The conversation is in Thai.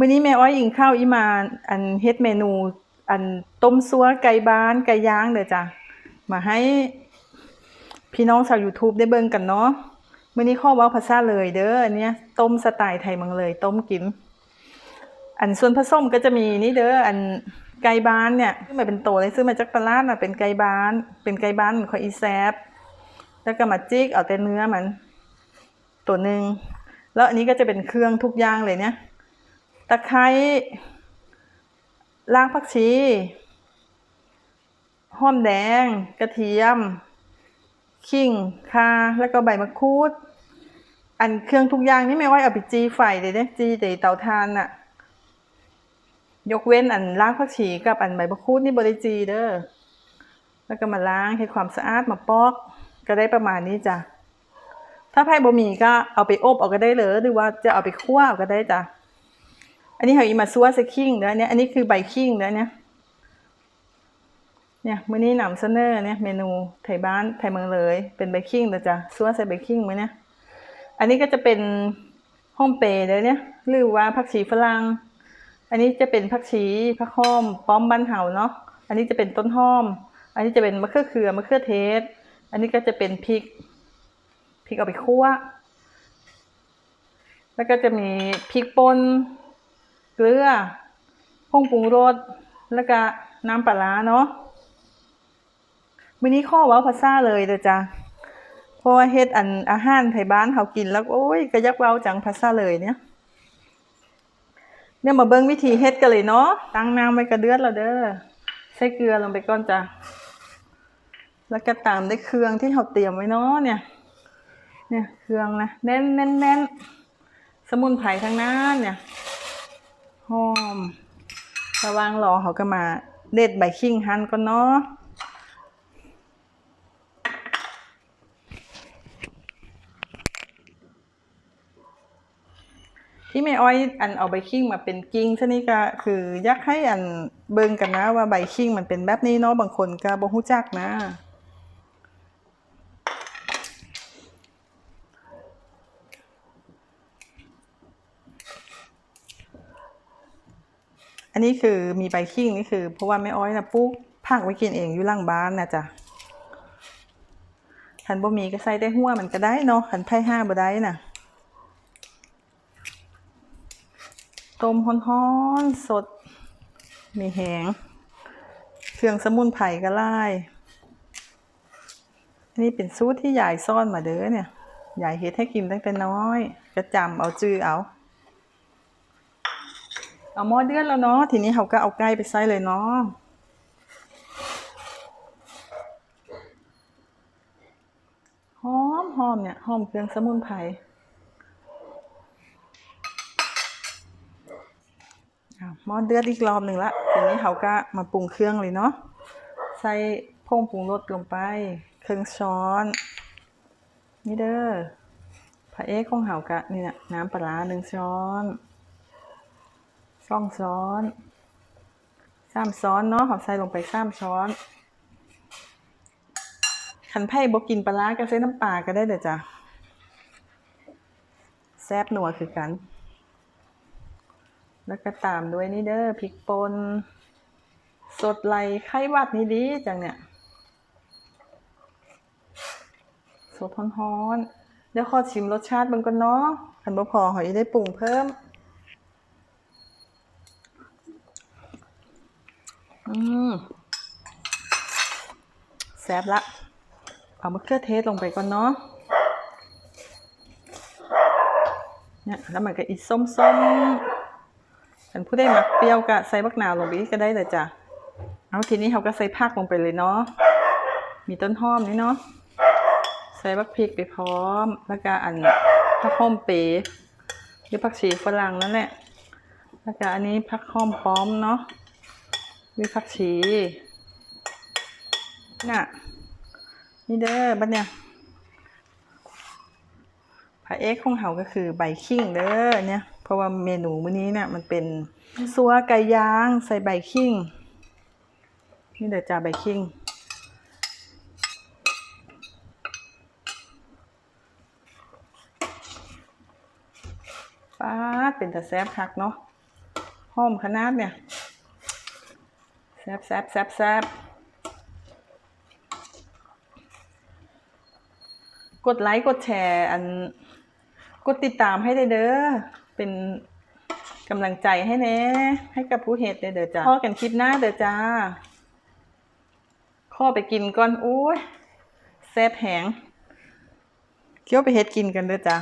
มื้อนี้แม่อ้อยอิงข้าวอีมาอันเฮ็ดเมนู อันต้มซัวไก่บ้านไก่ย่างเด้อจ้ะมาให้พี่น้องชาว YouTube ได้เบิ่งกันเนาะมื้อนี้ข้อเว้าภาษาเลยเด้ออันเนี้ยต้มสไตล์ไทยเมืองเลย ต้มกิน อันส่วนผสมก็จะมีนี่เด้ออันไก่บ้านเนี่ยซื้อมาเป็นโตเลยซื้อมาจากตลาดน่ะเป็นไก่บ้าน เป็นไก่บ้านของอีแซบแล้วก็มาจิกเอาแต่เนื้อมัน ตัวหนึ่งแล้วอันนี้ก็จะเป็นเครื่องทุกอย่างเลยเนี่ย ตะไคร้รากผักชีหอมแดง กระเทียม ขิงข่าแล้วก็ใบมะกรูด อันเครื่องทุกอย่างนี่ไม่ว่าเอาไปจีไฟเลยเนี่ยจีแต่เตาถ่านน่ะยกเว้นอันรากผักชีกับอันใบมะกรูดนี่บริจีเด้อ แล้วก็มาล้างให้ความสะอาดมาปอก ก็ได้ประมาณนี้จ้ะ ถ้าไผ่บ่มีก็เอาไปอบเอาก็ได้เลยหรือว่าจะเอาไปคั่วเอาก็ได้จ้ะ อันนี้เขาอีมาซัวส่ขิงเด้อเนี่ยอันนี้คือใบขิงเด้อเนี่ยเนี่ยมื้อนี้นำเสนอเนี่ยเมนูไทยบ้านไทยเมืองเลย เป็นใบขิงเด้อจ้ะซัวใส่ใบขิงมื้อเนี่ยอันนี้ก็จะเป็นห้อมเปย์เด้อเนี่ยหรือว่าผักชีฝรั่งอันนี้จะเป็นผักชีผักหอมป้อมบ้านเฮาเนาะอันนี้จะเป็นต้นหอม อันนี้จะเป็นมะเขือเขือมะเขือเทศ อันนี้ก็จะเป็นพริกพริกเอาไปคั่วแล้วก็จะมีพริกป่น เกลือผงปรุงรสแล้วก็น้ำปลาเนาะมื้อนี้ข้อว้าภาษาเลยเด้อจ้ะเพราะว่าเฮ็ดอันอาหารไทยบ้านเขากินแล้วโอ้ยก็ยักเว้าจังภาษาเลยเนี่ยเนี่ยมาเบิ่งวิธีเฮ็ดกันเลยเนาะตั้งน้ำไว้กระเดือดแล้วเด้อใส่เกลือลงไปก่อนจ้ะแล้วก็ตามด้วยเครื่องที่เราเตรียมไว้เนาะเนี่ย เนี่ยเครื่องนะแน่นแน่นแน่นสมุนไพรทั้งนั้นเนี่ย หอม ระวางรอเขาก็มาเด็ดใบขิงหั่นก่อนเนาะที่แม่อ้อยอันเอาใบขิงมาเป็นกิ้งซะนี่ก็คืออยากให้อันเบิ่งกันนะว่าใบขิงมันเป็นแบบนี้เนาะบางคนก็บ่ฮู้จักนะ อันนี้คือมีใบขิงนี่คือ เพราะว่าแม่อ้อยนะปลูกผักไว้กินเองอยู่หลังบ้านนะจ๊ะคันบ่มีก็ใส่ได้หัวมันก็ได้เนาะคันไผ่ห้าบ่ได้น่ะต้มฮ้อนๆสด มีแหงเครื่องสมุนไพรก็ไล่อันนี้เป็นสูตรที่ยายซ่อนมาเด้อเนี่ยยายเฮ็ดให้กินตั้งแต่น้อย ก็จำเอาจื้อเอา เอาหม้อเดือดแล้วเนาะทีนี้เขาก็เอาไก่ไปใส่เลยเนาะหอมหอมเนี่ยหอมเครื่องสมุนไพรหม้อเดือดอีกรอบหนึ่งละทีนี้เขาก็มาปรุงเครื่องเลยเนาะใส่ผงปรุงรสลงไป เครึ่องช้อนนี่เด้อพระเอกของเขากะนี่นะน้ำปลาหนึ่งช้อน สองช้อนสามช้อนเนาะเขาใส่ลงไปสามช้อนขันไผ่บกินปลาร้าก็ใส่น้ำปลาก็ได้เด้อจ้ะแซ่บนัวคือกัน แล้วก็ตามด้วยนี่เด้อพริกป่นสดไหลไข้หวัดนี่ดีจังเนี่ยสดฮ้อนๆเดี๋ยวขอชิมรสชาติบิ่งก่อนเนาะคันบ่พอหอยได้ปรุงเพิ่ม อืมแซ่บละ เอามะเขือเทศลงไปก่อนเนาะเนี่ยแล้วมันก็อีส้มๆฉันผู้ได้มักเปรี้ยวก็ใส่บักนาวลงไปก็ได้เลยจ้ะ เอาทีนี้เขาก็ใส่ผักลงไปเลยเนาะ มีต้นหอมนี่เนาะ ใส่บักพริกไปพร้อม แล้วก็อันผักหอมเป๋หรือผักชีฝรั่งนั่นแหละ แล้วก็อันนี้ผักหอมป้อมเนาะ หรือผักชีน่ะนี่เด้อบัดเนี่ยพระเอกของเขาก็คือใบขิงเด้อเนี่ย เพราะว่าเมนูมื้อนี้เนี่ยมันเป็นซัวไก่ย่างใส่ใบขิงนี่เดี๋ยวจะใบขิงป้าเป็นแต่แซ่บคักเนาะหอมขนาดเนี่ย ซบแซบแซบแซบกดไลค์กดแชร์อันกดติดตามให้ได้เด้อเป็นกำลังใจให้แน่ให้กับผู้เฮ็ดเด้อเด้อจ้าพอกันคลิปหน้าเด้อจ้าข้อไปกินก่อนโอ้ยแซ่บแหงเคี้ยวไปเฮ็ดกินกันเด้อจ้า